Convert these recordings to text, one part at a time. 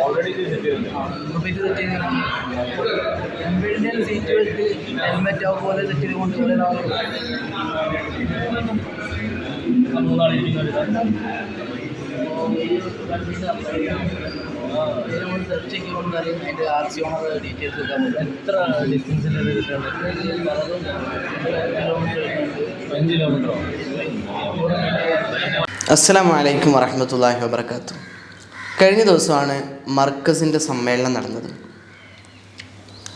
Already set വെച്ച് helmet പോലെ set ചെയ്ത് കൊണ്ടുപോലെ നമ്മൾ സെർച്ച് ചെയ്യുമ്പോൾ അറിയാം അതിന്റെ ആർ സി ഓണർ ഡീറ്റെയിൽസ് ഒക്കെ നമുക്ക് എത്ര ഡിസ്റ്റൻസിൽ കിട്ടുന്നത് അഞ്ച് കിലോമീറ്ററോ അസ്സലാം വലൈക്കും വറഹമത്തല്ലാഹി വാബർക്കാത്തു കഴിഞ്ഞ ദിവസമാണ് മർക്കസിന്റെ സമ്മേളനം നടന്നത്.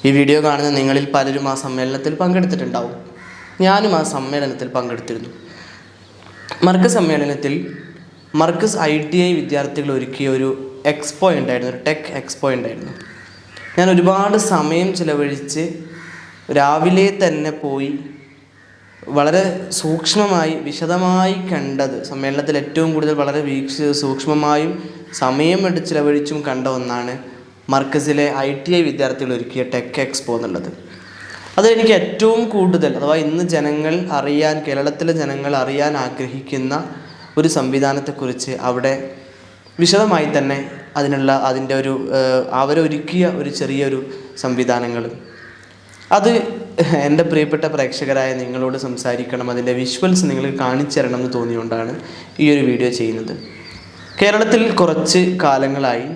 ഈ വീഡിയോ കാണുന്ന നിങ്ങളിൽ പലരും ആ സമ്മേളനത്തിൽ പങ്കെടുത്തിട്ടുണ്ടാവും. ഞാനും ആ സമ്മേളനത്തിൽ പങ്കെടുത്തിരുന്നു. മർക്കസ് സമ്മേളനത്തിൽ മർക്കസ് ഐ ടി ഐ വിദ്യാർത്ഥികൾ ഒരുക്കിയ ഒരു എക്സ്പോ ഉണ്ടായിരുന്നു ഒരു ടെക് എക്സ്പോ ഉണ്ടായിരുന്നു. ഞാൻ ഒരുപാട് സമയം ചിലവഴിച്ച് രാവിലെ തന്നെ പോയി വളരെ സൂക്ഷ്മമായി വിശദമായി കണ്ടത് സമ്മേളനത്തിൽ ഏറ്റവും കൂടുതൽ വളരെ വീക്ഷ സൂക്ഷ്മമായും സമയമെടുത്ത് ചിലവഴിച്ചും കണ്ട ഒന്നാണ് മർക്കസിലെ ഐ ടി ഐ വിദ്യാർത്ഥികൾ ഒരുക്കിയ ടെക് എക്സ്പോ എന്നുള്ളത്. അതെനിക്ക് ഏറ്റവും കൂടുതൽ അഥവാ ഇന്ന് ജനങ്ങൾ അറിയാൻ കേരളത്തിലെ ജനങ്ങൾ അറിയാൻ ആഗ്രഹിക്കുന്ന ഒരു സംവിധാനത്തെക്കുറിച്ച് അവിടെ വിശദമായി തന്നെ അതിനുള്ള അതിന്റെ ഒരു അവരൊരുക്കിയ ഒരു ചെറിയൊരു സംവിധാനങ്ങൾ അത് എന്റെ പ്രിയപ്പെട്ട പ്രേക്ഷകരായ നിങ്ങളോട് സംസാരിക്കണം. അതിന്റെ വിഷ്വൽസ് നിങ്ങൾ കാണിച്ചു തരണം എന്ന് തോന്നിയുകൊണ്ടാണ് ഈ ഒരു വീഡിയോ ചെയ്യുന്നത്. കേരളത്തിൽ കുറച്ച് കാലങ്ങളായി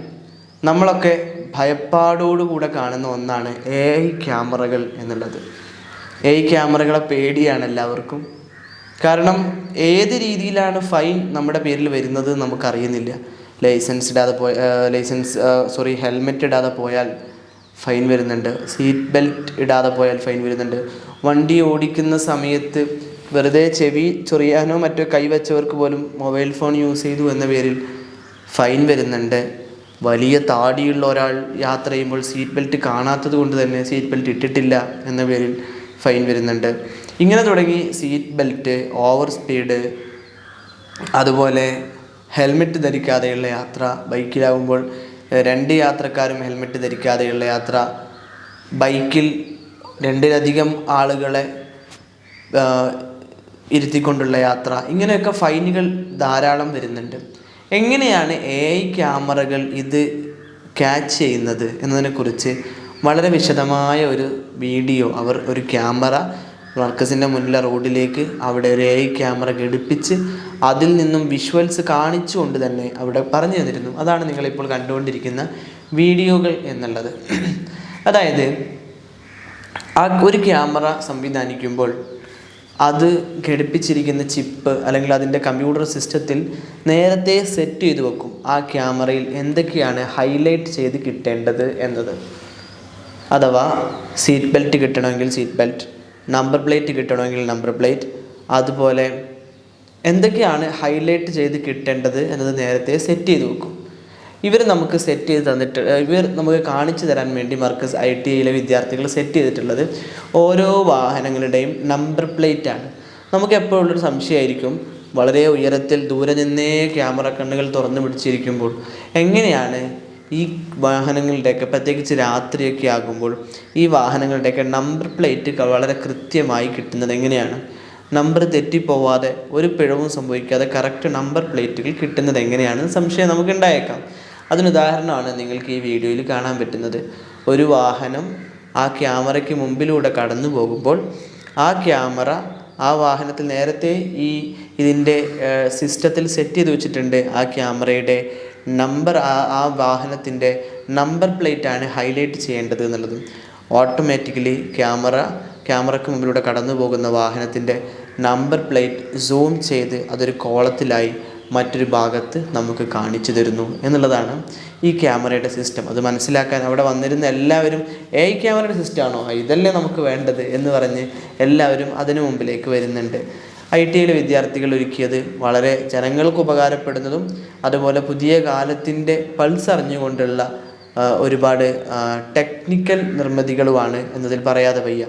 നമ്മളൊക്കെ ഭയപ്പാടോടുകൂടെ കാണുന്ന ഒന്നാണ് എ ഐ ക്യാമറകൾ എന്നുള്ളത്. എ ഐ ക്യാമറകളെ പേടിയാണ് എല്ലാവർക്കും. കാരണം ഏത് രീതിയിലാണ് ഫൈൻ നമ്മുടെ പേരിൽ വരുന്നത് നമുക്കറിയുന്നില്ല. ലൈസൻസ് ഇടാതെ പോയ ലൈസൻസ് സോറി ഹെൽമെറ്റ് ഇടാതെ പോയാൽ ഫൈൻ വരുന്നുണ്ട്. സീറ്റ് ബെൽറ്റ് ഇടാതെ പോയാൽ ഫൈൻ വരുന്നുണ്ട്. വണ്ടി ഓടിക്കുന്ന സമയത്ത് വെറുതെ ചെവി ചൊറിയാനോ മറ്റോ കൈവച്ചവർക്ക് പോലും മൊബൈൽ ഫോൺ യൂസ് ചെയ്തു എന്ന പേരിൽ ഫൈൻ വരുന്നുണ്ട്. വലിയ താടിയുള്ള ഒരാൾ യാത്ര ചെയ്യുമ്പോൾ സീറ്റ് ബെൽറ്റ് കാണാത്തത് കൊണ്ട് തന്നെ സീറ്റ് ബെൽറ്റ് ഇട്ടിട്ടില്ല എന്ന പേരിൽ ഫൈൻ വരുന്നുണ്ട്. ഇങ്ങനെ തുടങ്ങി സീറ്റ് ബെൽറ്റ് ഓവർ സ്പീഡ് അതുപോലെ ഹെൽമെറ്റ് ധരിക്കാതെയുള്ള യാത്ര ബൈക്കിലാകുമ്പോൾ രണ്ട് യാത്രക്കാരും ഹെൽമെറ്റ് ധരിക്കാതെയുള്ള യാത്ര. ബൈക്കിൽ രണ്ടിലധികം ആളുകളെ ഇരുത്തിക്കൊണ്ടുള്ള യാത്ര. ഇങ്ങനെയൊക്കെ ഫൈനുകൾ ധാരാളം വരുന്നുണ്ട്. എങ്ങനെയാണ് എ ഐ ക്യാമറകൾ ഇത് ക്യാച്ച് ചെയ്യുന്നത് എന്നതിനെക്കുറിച്ച് വളരെ വിശദമായ ഒരു വീഡിയോ അവർ ഒരു ക്യാമറ വർക്കസിന്റെ മുന്നിലെ റോഡിലേക്ക് അവിടെ ഒരു എ ക്യാമറ ഘടിപ്പിച്ച് അതിൽ നിന്നും വിഷ്വൽസ് കാണിച്ചുകൊണ്ട് തന്നെ അവിടെ പറഞ്ഞു തന്നിരുന്നു. അതാണ് നിങ്ങളിപ്പോൾ കണ്ടുകൊണ്ടിരിക്കുന്ന വീഡിയോകൾ എന്നുള്ളത്. അതായത് ആ ഒരു ക്യാമറ സംവിധാനിക്കുമ്പോൾ അത് ഘടിപ്പിച്ചിരിക്കുന്ന ചിപ്പ് അല്ലെങ്കിൽ അതിന്റെ കമ്പ്യൂട്ടർ സിസ്റ്റത്തിൽ നേരത്തെ സെറ്റ് ചെയ്തു വെക്കും. ആ ക്യാമറയിൽ എന്തൊക്കെയാണ് ഹൈലൈറ്റ് ചെയ്ത് കിട്ടേണ്ടത് എന്നത്. അഥവാ സീറ്റ് ബെൽറ്റ് കിട്ടണമെങ്കിൽ സീറ്റ് ബെൽറ്റ് നമ്പർ പ്ലേറ്റ് കിട്ടണമെങ്കിൽ നമ്പർ പ്ലേറ്റ് അതുപോലെ എന്തൊക്കെയാണ് ഹൈലൈറ്റ് ചെയ്ത് കിട്ടേണ്ടത് എന്നത് നേരത്തെ സെറ്റ് ചെയ്ത് വെക്കും. ഇവർ നമുക്ക് സെറ്റ് ചെയ്ത് തന്നിട്ട് ഇവർ നമുക്ക് കാണിച്ചു തരാൻ വേണ്ടി മർക്കസ് ഐ ടി ഐയിലെ വിദ്യാർത്ഥികൾ സെറ്റ് ചെയ്തിട്ടുള്ളത് ഓരോ വാഹനങ്ങളുടെയും നമ്പർ പ്ലേറ്റ് ആണ്. നമുക്ക് എപ്പോഴുള്ളൊരു സംശയമായിരിക്കും വളരെ ഉയരത്തിൽ ദൂരെ നിന്നേ ക്യാമറ കണ്ണുകൾ തുറന്നു പിടിച്ചിരിക്കുമ്പോൾ. എങ്ങനെയാണ് ഈ വാഹനങ്ങളുടെയൊക്കെ പ്രത്യേകിച്ച് രാത്രിയൊക്കെ ആകുമ്പോൾ ഈ വാഹനങ്ങളുടെയൊക്കെ നമ്പർ പ്ലേറ്റ് വളരെ കൃത്യമായി കിട്ടുന്നത് എങ്ങനെയാണ്? നമ്പർ തെറ്റിപ്പോവാതെ ഒരു പിഴവും സംഭവിക്കാതെ കറക്റ്റ് നമ്പർ പ്ലേറ്റുകൾ കിട്ടുന്നത് എങ്ങനെയാണെന്ന് സംശയം നമുക്ക് ഉണ്ടായേക്കാം അതിനുദാഹരണമാണ് നിങ്ങൾക്ക് ഈ വീഡിയോയിൽ കാണാൻ പറ്റുന്നത്. ഒരു വാഹനം ആ ക്യാമറയ്ക്ക് മുമ്പിലൂടെ കടന്നു പോകുമ്പോൾ ആ ക്യാമറ ആ വാഹനത്തിൽ നേരത്തെ ഈ ഇതിന്റെ സിസ്റ്റത്തിൽ സെറ്റ് ചെയ്ത് വെച്ചിട്ടുണ്ട് ആ ക്യാമറയുടെ നമ്പർ ആ ആ വാഹനത്തിന്റെ നമ്പർ പ്ലേറ്റ് ആണ് ഹൈലൈറ്റ് ചെയ്യേണ്ടത് എന്നുള്ളതും ഓട്ടോമാറ്റിക്കലി ക്യാമറ ക്യാമറയ്ക്ക് മുമ്പിലൂടെ കടന്നു പോകുന്ന വാഹനത്തിന്റെ നമ്പർ പ്ലേറ്റ് സൂം ചെയ്ത് അതൊരു കോളത്തിലായി മറ്റൊരു ഭാഗത്ത് നമുക്ക് കാണിച്ചു തരുന്നു എന്നുള്ളതാണ് ഈ ക്യാമറയുടെ സിസ്റ്റം അത് മനസ്സിലാക്കാൻ അവിടെ വന്നിരുന്ന എല്ലാവരും ഐ ക്യാമറയുടെ സിസ്റ്റമാണോ ഇതല്ലേ നമുക്ക് വേണ്ടത്? എന്ന് പറഞ്ഞ് എല്ലാവരും അതിനു മുമ്പിലേക്ക് വരുന്നുണ്ട്. ഐ ടി ഐയിലെ വിദ്യാർത്ഥികൾ ഒരുക്കിയത് വളരെ ജനങ്ങൾക്ക് ഉപകാരപ്പെടുന്നതും അതുപോലെ പുതിയ കാലത്തിന്റെ പൾസ് അറിഞ്ഞുകൊണ്ടുള്ള ഒരുപാട് ടെക്നിക്കൽ നിർമ്മിതികളുമാണ് എന്നതിൽ പറയാതെ വയ്യ.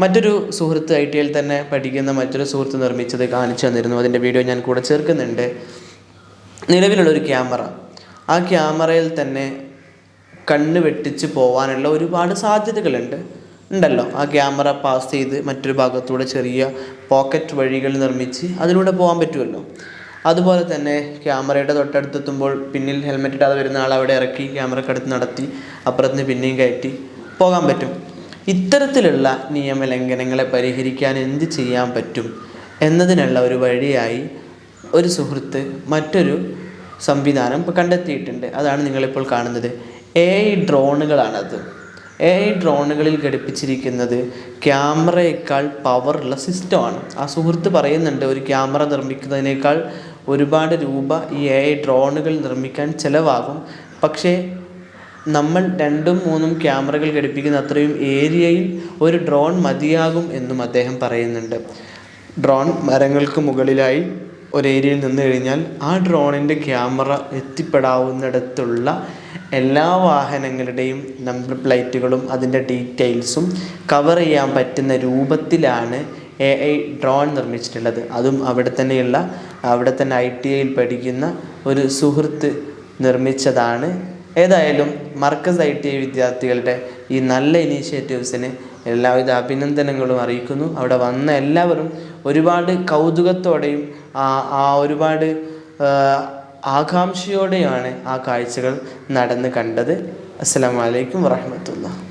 മറ്റൊരു സുഹൃത്ത് ഐ ടി ഐയിൽ തന്നെ പഠിക്കുന്ന മറ്റൊരു സുഹൃത്ത് നിർമ്മിച്ചത് കാണിച്ചു തന്നിരുന്നു. അതിന്റെ വീഡിയോ ഞാൻ കൂടെ ചേർക്കുന്നുണ്ട്. നിലവിലുള്ളൊരു ക്യാമറ. ആ ക്യാമറയിൽ തന്നെ കണ്ണ് വെട്ടിച്ച് പോവാനുള്ള ഒരുപാട് സാധ്യതകളുണ്ട്. ഉണ്ടല്ലോ. ആ ക്യാമറ പാസ് ചെയ്ത് മറ്റൊരു ഭാഗത്തൂടെ ചെറിയ പോക്കറ്റ് വഴികൾ നിർമ്മിച്ച് അതിലൂടെ പോകാൻ പറ്റുമല്ലോ. അതുപോലെ തന്നെ ക്യാമറയുടെ തൊട്ടടുത്തെത്തുമ്പോൾ പിന്നിൽ ഹെൽമെറ്റ് ഇടാതെ വരുന്ന ആൾ അവിടെ ഇറക്കി ക്യാമറക്കടുത്ത് നടത്തി അപ്പുറത്ത് പിന്നെയും കയറ്റി പോകാൻ പറ്റും. ഇത്തരത്തിലുള്ള നിയമലംഘനങ്ങളെ പരിഹരിക്കാൻ എന്ത് ചെയ്യാൻ പറ്റും എന്നതിനുള്ള ഒരു വഴിയായി ഒരു സുഹൃത്ത് മറ്റൊരു സംവിധാനം കണ്ടെത്തിയിട്ടുണ്ട്. അതാണ് നിങ്ങളിപ്പോൾ കാണുന്നത്. എ ഐ ഡ്രോണുകളാണത് എ ഐ ഡ്രോണുകളിൽ ഘടിപ്പിച്ചിരിക്കുന്നത് ക്യാമറയേക്കാൾ പവറുള്ള സിസ്റ്റമാണ് ആ സുഹൃത്ത് പറയുന്നുണ്ട് ഒരു ക്യാമറ നിർമ്മിക്കുന്നതിനേക്കാൾ ഒരുപാട് രൂപ ഈ എ ഐ ഡ്രോണുകൾ നിർമ്മിക്കാൻ ചിലവാകും. പക്ഷേ നമ്മൾ രണ്ടും മൂന്നും ക്യാമറകൾ ഘടിപ്പിക്കുന്ന അത്രയും ഏരിയയിൽ ഒരു ഡ്രോൺ മതിയാകും എന്നും അദ്ദേഹം പറയുന്നുണ്ട്. ഡ്രോൺ മരങ്ങൾക്ക് മുകളിലായി ഒരു ഏരിയയിൽ നിന്ന് കഴിഞ്ഞാൽ ആ ഡ്രോണിന്റെ ക്യാമറ എത്തിപ്പെടാവുന്നിടത്തുള്ള എല്ലാ വാഹനങ്ങളുടെയും നമ്പർ പ്ലേറ്റുകളും അതിന്റെ ഡീറ്റെയിൽസും കവർ ചെയ്യാൻ പറ്റുന്ന രൂപത്തിലാണ് എ ഐ ഡ്രോൺ നിർമ്മിച്ചിട്ടുള്ളത്. അതും അവിടെ തന്നെയുള്ള അവിടെ തന്നെ ഐ ടി ഐയിൽ പഠിക്കുന്ന ഒരു സുഹൃത്ത് നിർമ്മിച്ചതാണ്. ഏതായാലും മർക്കസ് ഐ ടി ഐ വിദ്യാർത്ഥികളുടെ ഈ നല്ല ഇനീഷ്യേറ്റീവ്സിന് എല്ലാവിധ അഭിനന്ദനങ്ങളും അറിയിക്കുന്നു. അവിടെ വന്ന എല്ലാവരും ഒരുപാട് കൗതുകത്തോടെയും ആ ഒരുപാട് ആകാംക്ഷയോടെയാണ് ആ കാഴ്ചകൾ നടന്ന് കണ്ടത്. അസ്സലാമലൈക്കും അലൈക്കും വറഹമത്തുള്ള